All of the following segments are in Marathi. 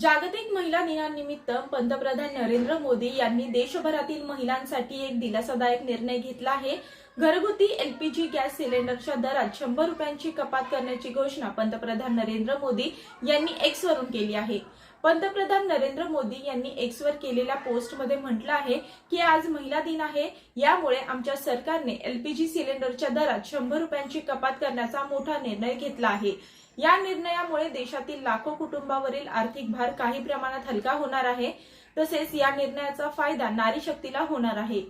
जागतिक महिला दिनानिमित्त पंतप्रधान नरेंद्र मोदी यांनी देशभरातील महिलांसाठी एक दिलासादायक निर्णय घेतला आहे. घरगुती एलपीजी गॅस सिलेंडरच्या दरात शंभर रुपयांची कपात करण्याची घोषणा पंतप्रधान नरेंद्र मोदी यांनी एक्स वरून केली आहे. पंतप्रधान नरेंद्र मोदी यांनी एक्स वर केलेल्या पोस्टमध्ये म्हटलं आहे की आज महिला दिन आहे. यामुळे आमच्या सरकारने एलपीजी सिलेंडरच्या दरात शंभर रुपयांची कपात करण्याचा मोठा निर्णय घेतला आहे. या निर्णयामुळे देशातील लाखो कुटुंबावरील आर्थिक भार काही प्रमाणात हलका होणार आहे. तसेच या निर्णयाचा फायदा नारी शक्तीला होणार आहे.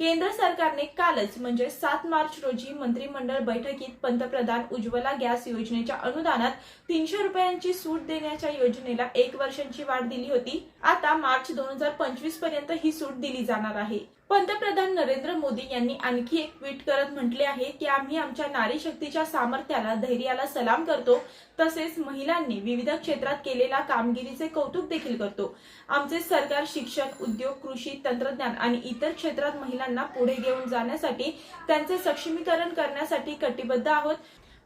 केंद्र सरकारने कालच म्हणजे सात मार्च रोजी मंत्रिमंडळ बैठकीत पंतप्रधान उज्ज्वला गॅस योजनेच्या अनुदानात तीनशे रुपयांची सूट देण्याच्या योजनेला एक वर्षांची वाढ दिली होती. आता मार्च दोन हजार पंचवीसपर्यंत ही सूट दिली जाणार आहे. पंतप्रधान नरेंद्र मोदी यांनी आणखी एक ट्विट करत म्हटले आहे की आम्ही आमच्या नारी शक्तीच्या सामर्थ्याला धैर्याला सलाम करतो. तसेच महिलांनी विविध क्षेत्रात केलेल्या कामगिरीचे कौतुक देखील करतो. आमचे सरकार शिक्षण उद्योग कृषी तंत्रज्ञान आणि इतर क्षेत्रात महिलांना पुढे घेऊन जाण्यासाठी त्यांचे सक्षमीकरण करण्यासाठी कटिबद्ध आहोत.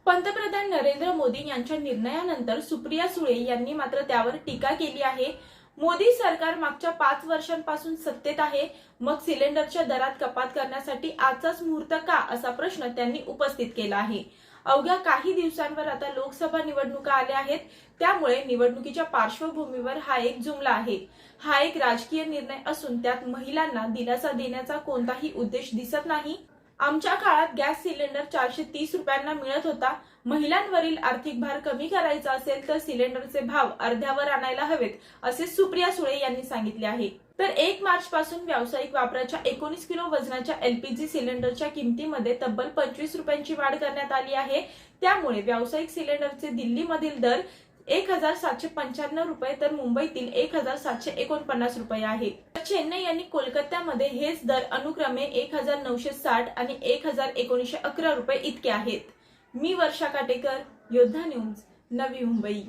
पंतप्रधान नरेंद्र मोदी यांच्या निर्णयानंतर सुप्रिया सुळे यांनी मात्र त्यावर टीका केली आहे. मोदी सरकार मागच्या पाच वर्षांपासून सत्तेत आहे. मग सिलेंडरच्या दरात कपात करण्यासाठी आजचाच मुहूर्त का? असा प्रश्न त्यांनी उपस्थित केला आहे. अवघ्या काही दिवसांवर आता लोकसभा निवडणुका आल्या आहेत. त्यामुळे निवडणुकीच्या पार्श्वभूमीवर हा एक जुमला आहे. हा एक राजकीय निर्णय असून त्यात महिलांना दिलासा देण्याचा कोणताही उद्देश दिसत नाही. आमच्या काळात गॅस सिलेंडर चारशे तीस रुपयांना मिळत होता. महिलांवरील आर्थिक भार कमी करायचा असेल तर सिलेंडरचे भाव अर्ध्यावर आणायला हवेत असे सुप्रिया सुळे यांनी सांगितले आहे. तर एक मार्च पासून व्यावसायिक वापराच्या एकोणीस किलो वजनाच्या एलपीजी सिलेंडरच्या किमतीमध्ये तब्बल पंचवीस रुपयांची वाढ करण्यात आली आहे. त्यामुळे व्यावसायिक सिलेंडरचे दिल्लीमधील दर एक हजार सातशे पंच्याण्णव रुपये तर मुंबईतील एक हजार सातशे एकोणपन्नास रुपये आहे तर चेन्नई आणि कोलकात्यामध्ये हेच दर अनुक्रमे एक हजार नऊशे साठ आणि एक हजार एकोणीसशे अकरा रुपये इतके आहेत. मी वर्षा काटेकर योद्धा न्यूज नवी मुंबई.